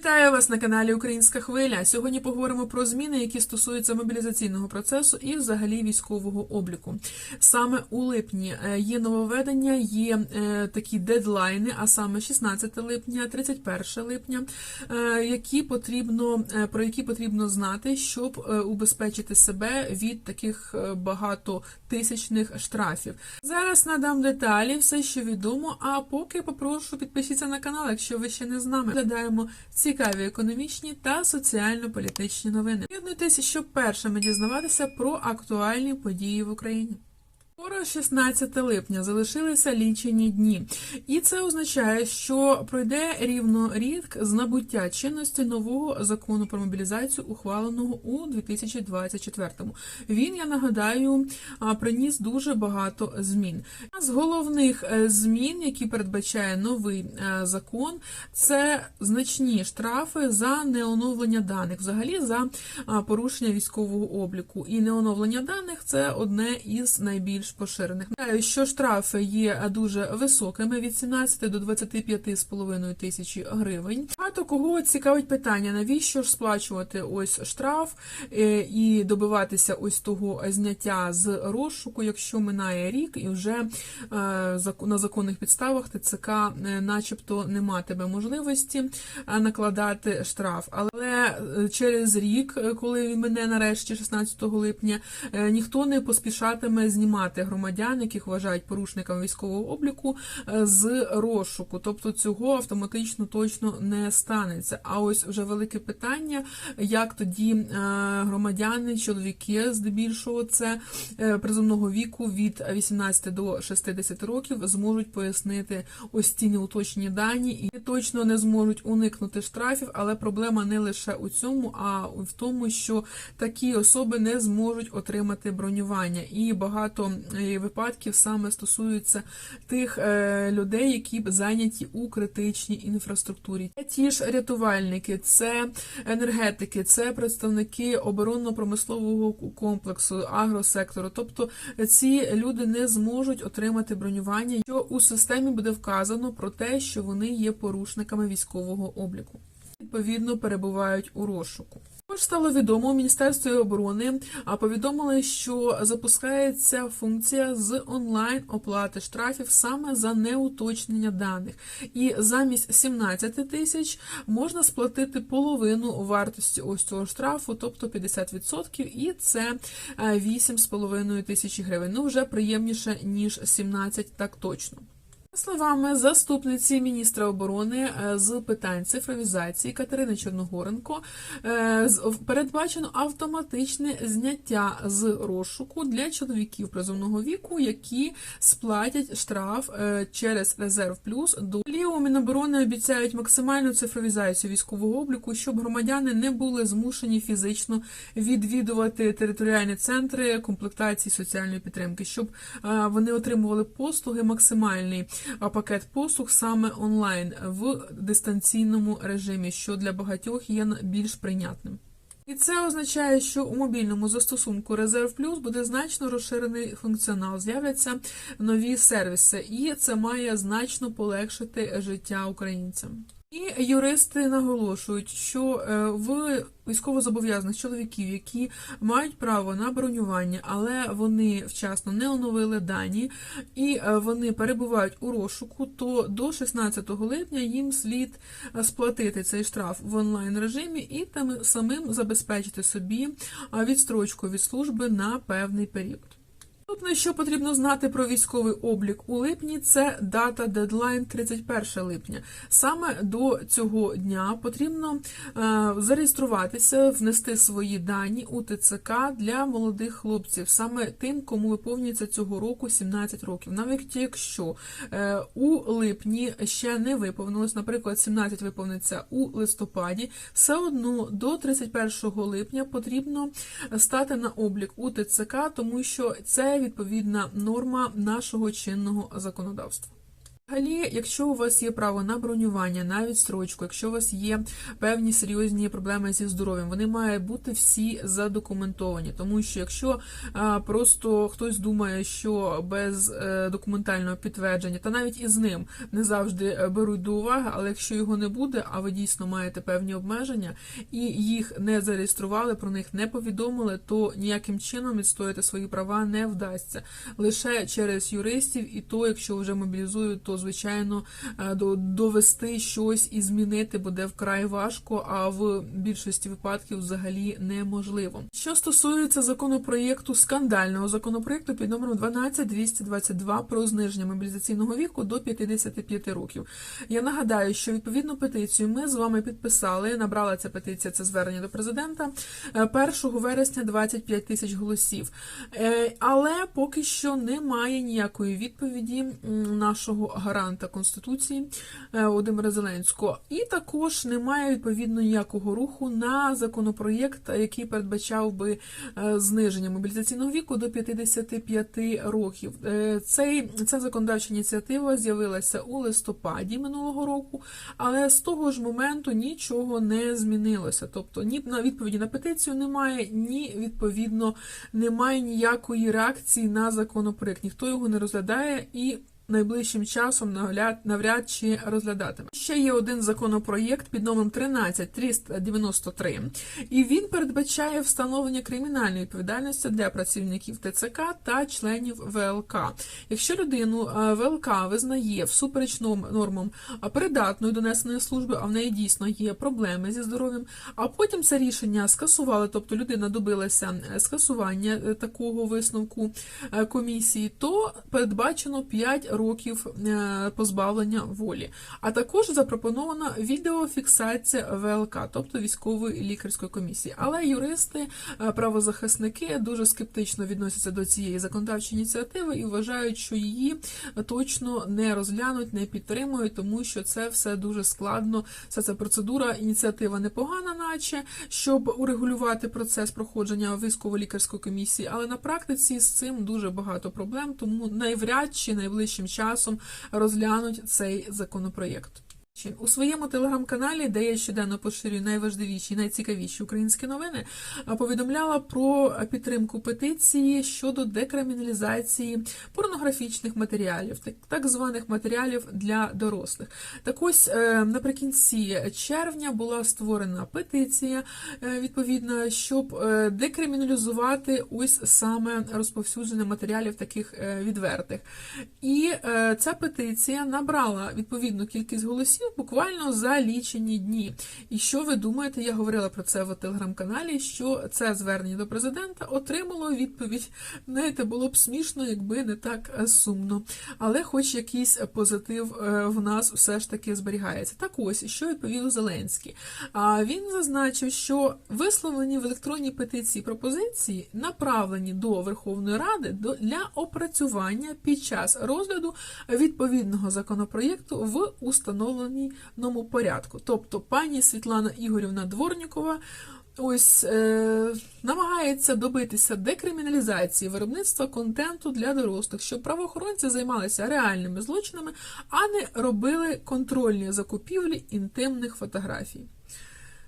Вітаю вас на каналі Українська Хвиля. Сьогодні поговоримо про зміни, які стосуються мобілізаційного процесу і взагалі військового обліку. Саме у липні е, є нововведення, є е, такі дедлайни, а саме 16 липня, 31 липня, е, які потрібно про які потрібно знати, щоб убезпечити себе від таких багатотисячних штрафів. Зараз надам деталі, все, що відомо. А поки попрошу підпишіться на канал, якщо ви ще не з нами. Глядаємо цікаві економічні та соціально-політичні новини. Приєднуйтесь, щоб першими дізнаватися про актуальні події в Україні. Скоро 16 липня залишилися лічені дні, і це означає, що пройде рівно рік з набуття чинності нового закону про мобілізацію, ухваленого у 2024-му. Він, я нагадаю, приніс дуже багато змін. З головних е, змін, які передбачає новий е, закон, це значні штрафи за неоновлення даних, взагалі за порушення військового обліку. І неоновлення даних це одне із найбільш поширених. Що штрафи є дуже високими від 17 до 25,5 тисячі гривень. Багато кого цікавить питання, навіщо ж сплачувати ось штраф е, і добиватися ось того зняття з розшуку, якщо минає рік і вже е, на законних підставах ТЦК е, начебто не матиме можливості накладати штраф. Але через рік, коли він мене нарешті 16 липня, ніхто не поспішатиме знімати громадян, яких вважають порушниками військового обліку, е, з розшуку. Тобто цього автоматично точно не станеться. А ось вже велике питання, як тоді е, громадяни, чоловіки, здебільшого, це е, призовного віку від 18 до 60 років зможуть пояснити ось ці неуточні дані і точно не зможуть уникнути штрафів, але проблема не лише у цьому, а в тому, що такі особи не зможуть отримати бронювання. І багато випадків саме стосуються тих е, людей, які зайняті у критичній інфраструктурі. Ті ж рятувальники, це енергетики, це представники оборонно-промислового комплексу, агросектору. Тобто ці люди не зможуть отримати бронювання, що у системі буде вказано про те, що вони є порушниками військового обліку. Відповідно, перебувають у розшуку. Також стало відомо у Міністерстві оборони, повідомили, що запускається функція з онлайн оплати штрафів саме за неуточнення даних. І замість 17 тисяч можна сплатити половину вартості ось цього штрафу, тобто 50%, і це е, 8,5 тисячі гривень. Ну вже приємніше ніж 17, так точно. Словами заступниці міністра оборони е, з питань цифровізації Катерини Чорногоренко е, передбачено автоматичне зняття з розшуку для чоловіків призовного віку, які сплатять штраф е, через резерв плюс до у Міноборони обіцяють максимальну цифровізацію військового обліку, щоб громадяни не були змушені фізично відвідувати територіальні центри комплектації соціальної підтримки, щоб вони отримували послуги максимальний а пакет послуг саме онлайн в дистанційному режимі, що для багатьох є більш прийнятним. І це означає, що у мобільному застосунку Резерв Плюс буде значно розширений функціонал, з'являться нові сервіси, і це має значно полегшити життя українцям. І юристи наголошують, що е, в військовозобов'язаних чоловіків, які мають право на бронювання, але вони вчасно не оновили дані і е, вони перебувають у розшуку, то до 16 липня їм слід е, сплатити цей штраф в онлайн режимі і там самим забезпечити собі відстрочку від служби на певний період. Наступне, що потрібно знати про військовий облік у липні, це дата дедлайн 31 липня. Саме до цього дня потрібно е, зареєструватися, внести свої дані у ТЦК для молодих хлопців, саме тим, кому виповнюється цього року 17 років. Навіть якщо е, у липні ще не виповнилось, наприклад, 17 виповниться у листопаді, все одно до 31 липня потрібно стати на облік у ТЦК, тому що це відповідна норма нашого чинного законодавства. Взагалі, якщо у вас є право на бронювання, на відстрочку, якщо у вас є певні серйозні проблеми зі здоров'ям, вони мають бути всі задокументовані. Тому що якщо а, просто хтось думає, що без е, документального підтвердження, та навіть із ним не завжди е, беруть до уваги, але якщо його не буде, а ви дійсно маєте певні обмеження і їх не зареєстрували, про них не повідомили, то ніяким чином відстояти свої права не вдасться лише через юристів, і то, якщо вже мобілізують, то звичайно е, до- довести щось і змінити буде вкрай важко, а в більшості випадків взагалі неможливо. Що стосується законопроєкту скандального законопроєкту під номером 12222 про зниження мобілізаційного віку до 55 років. Я нагадаю, що відповідну петицію ми з вами підписали. Набрала ця петиція це звернення до президента е, 1 вересня 25 тисяч голосів. Е, Але поки що немає ніякої відповіді нашого гаранта Конституції е, Володимира Зеленського. І також немає відповідно ніякого руху на законопроєкт, який передбачав би е, зниження мобілізаційного віку до 55 років. Е, Цей ця законодавча ініціатива з'явилася у листопаді минулого року, але з того ж моменту нічого не змінилося. Тобто ні на відповіді на петицію немає, ні відповідно немає ніякої реакції на законопроект. Ніхто його не розглядає і. Найближчим часом навряд, чи розглядатиме. Ще є один законопроєкт під номером 13393, і він передбачає встановлення кримінальної відповідальності для працівників ТЦК та членів ВЛК. Якщо людину е, ВЛК визнає всупереч норм- нормам а, придатною до несеної служби, а в неї дійсно є проблеми зі здоров'ям, а потім це рішення скасували, тобто людина добилася е, скасування е, такого висновку е, комісії, то передбачено 5 років е, позбавлення волі. А також запропонована відеофіксація ВЛК, тобто військової лікарської комісії. Але юристи, е, правозахисники дуже скептично відносяться до цієї законодавчої ініціативи і вважають, що її точно не розглянуть, не підтримують, тому що це все дуже складно. Вся ця процедура, ініціатива непогана, наче щоб урегулювати процес проходження військово-лікарської комісії, але на практиці з цим дуже багато проблем, тому навряд чи найближчим часом розглянуть цей законопроєкт. У своєму телеграм-каналі, де я щоденно поширюю найважливіші, і найцікавіші українські новини, повідомляла про підтримку петиції щодо декриміналізації порнографічних матеріалів, так, званих матеріалів для дорослих. Так ось е, наприкінці червня була створена петиція, е, відповідно, щоб е, декриміналізувати ось саме розповсюдження матеріалів таких е, відвертих. І е, ця петиція набрала відповідну кількість голосів буквально за лічені дні. І що ви думаєте? Я говорила про це в телеграм-каналі, що це звернення до президента отримало відповідь. Знаєте, було б смішно, якби не так сумно. Але хоч якийсь позитив е, в нас все ж таки зберігається. Так ось, що відповів Зеленський. А він зазначив, що висловлені в електронній петиції пропозиції направлені до Верховної Ради для опрацювання під час розгляду відповідного законопроєкту в установленому порядку. Тобто пані Світлана Ігорівна Дворнікова ось е, намагається добитися декриміналізації виробництва контенту для дорослих, щоб правоохоронці займалися реальними злочинами, а не робили контрольні закупівлі інтимних фотографій.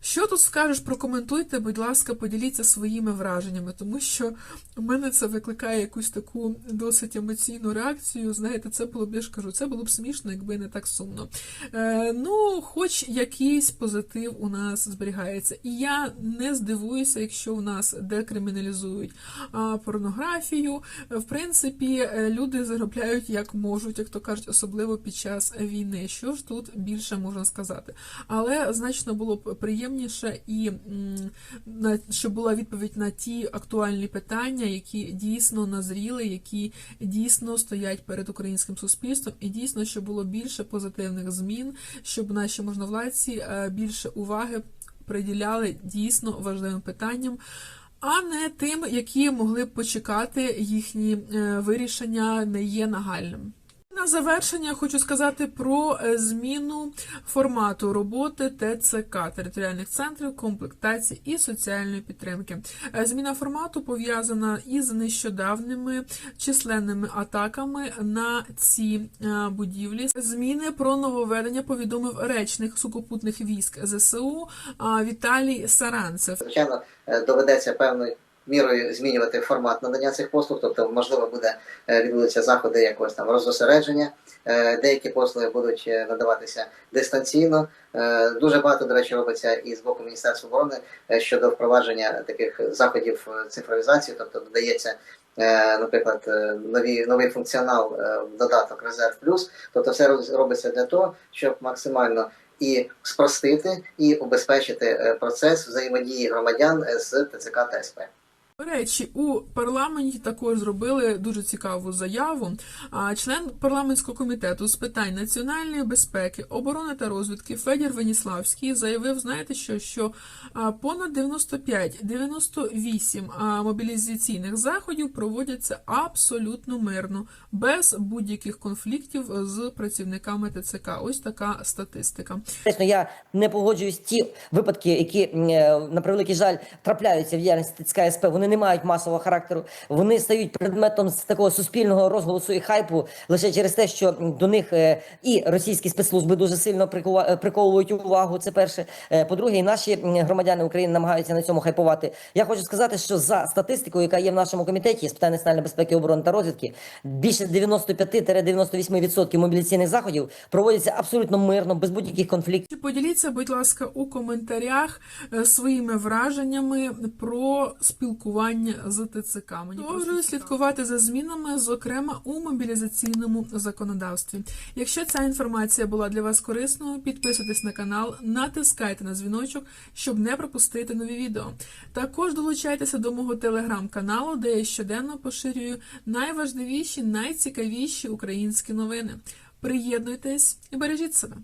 Що тут скажеш, прокоментуйте, будь ласка, поділіться своїми враженнями, тому що у мене це викликає якусь таку досить емоційну реакцію. Знаєте, це було б, я ж кажу, це було б смішно, якби не так сумно. Е, ну, хоч якийсь позитив у нас зберігається. І я не здивуюся, якщо у нас декриміналізують порнографію. В принципі, е, люди заробляють як можуть, як то кажуть, особливо під час війни. Що ж тут більше можна сказати? Але значно було б приємніше і щоб була відповідь на ті актуальні питання, які дійсно назріли, які дійсно стоять перед українським суспільством, і дійсно, щоб було більше позитивних змін, щоб наші можновладці е, більше уваги приділяли дійсно важливим питанням. А не тим, які могли б почекати їхні е, вирішення, не є нагальним. На завершення хочу сказати про е, зміну формату роботи ТЦК територіальних центрів комплектації і соціальної підтримки. Е, Зміна формату пов'язана із нещодавними численними атаками на ці е, будівлі. Зміни про нововведення повідомив речник сухопутних військ ЗСУ Віталій Саранцев. Звичайно, доведеться певною мірою змінювати формат надання цих послуг, тобто, можливо, буде е, відбудуться заходи якогось там роззосередження. Е, Деякі послуги будуть е, надаватися дистанційно. Дуже багато, до речі, робиться і з боку Міністерства оборони щодо впровадження таких заходів цифровізації, тобто додається. Наприклад, нові новий функціонал додаток Резерв Плюс, тобто все робиться для того, щоб максимально і спростити і убезпечити процес взаємодії громадян з ТЦК та СП. До речі, у парламенті також зробили дуже цікаву заяву. А член парламентського комітету з питань національної безпеки, оборони та розвідки Федір Веніславський заявив, знаєте що, що понад 95-98 мобілізаційних заходів проводяться абсолютно мирно, без будь-яких конфліктів з працівниками ТЦК. Ось така статистика. Звісно, я не погоджуюсь ті випадки, які е, на превеликий жаль трапляються в діяльності ТЦК СП. Вони не мають масового характеру. Вони стають предметом з такого суспільного розголосу і хайпу лише через те, що до них е, і російські спецслужби дуже сильно прикува- е, приковують увагу. Це перше. Е, По-друге, і наші громадяни України намагаються на цьому хайпувати. Я хочу сказати, що за статистикою, яка є в нашому комітеті з питань національної безпеки, оборони та розвідки, більше 95-98% мобілізаційних заходів проводяться абсолютно мирно, без будь-яких конфліктів. Поділіться, будь ласка, у коментарях своїми враженнями про спілкування з ТЦК. Мені Продовжую слідкувати за змінами, зокрема у мобілізаційному законодавстві. Якщо ця інформація була для вас корисною, підписуйтесь на канал, натискайте на дзвіночок, щоб не пропустити нові відео. Також долучайтеся до мого телеграм-каналу, де я щоденно поширюю найважливіші, найцікавіші українські новини. Приєднуйтесь і бережіть себе.